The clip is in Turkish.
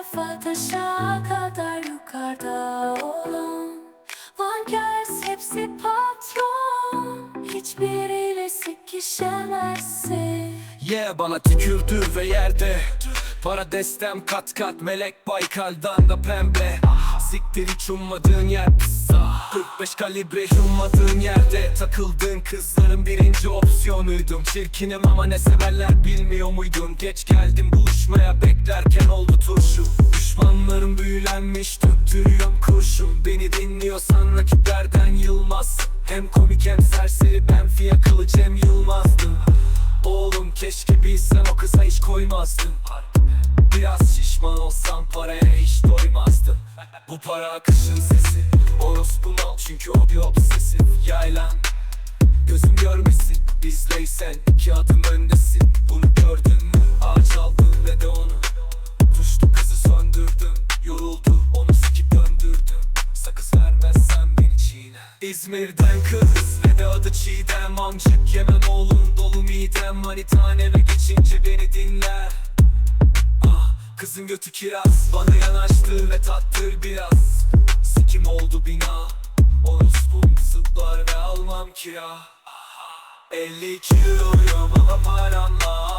tarafa taşa kadar yukarıda olan Vankers hepsi patron. Hiçbiriyle sikişemezsin Yeah bana tükürdü ve yerde. Para destem kat kat melek Baykal'dan da pembe. Ah, Siktir hiç ummadığın yer ah. 45 kalibre ummadığın yerde. Takıldığın kızların birinci opsiyonuydum. Çirkinim ama ne severler bilmiyor muydun? Geç geldim buluşmaya bek büyülenmiş döktürüyorum kurşun. Beni dinliyorsan rakiplerden yılmaz. Hem komik hem serseri ben fiyakalı Cem Yılmaz'dım Oğlum keşke bilsen o kıza hiç koymazdın. Biraz şişman olsam paraya hiç doymazdım. Bu para akışın sesi Orospu mal çünkü o bir obsesif. Yaylan Gözüm görmesin İzleysen iki adım İzmir'den kız ve de adı Çiğdem Amcık. Yemem oğlum dolu midem tane ve geçince beni dinler. Ah, Kızın götü kiraz Bana yanaştı ve tattır biraz. Sikim oldu bina Orospum zıplar ve almam kira. 52 euroyum ama paramla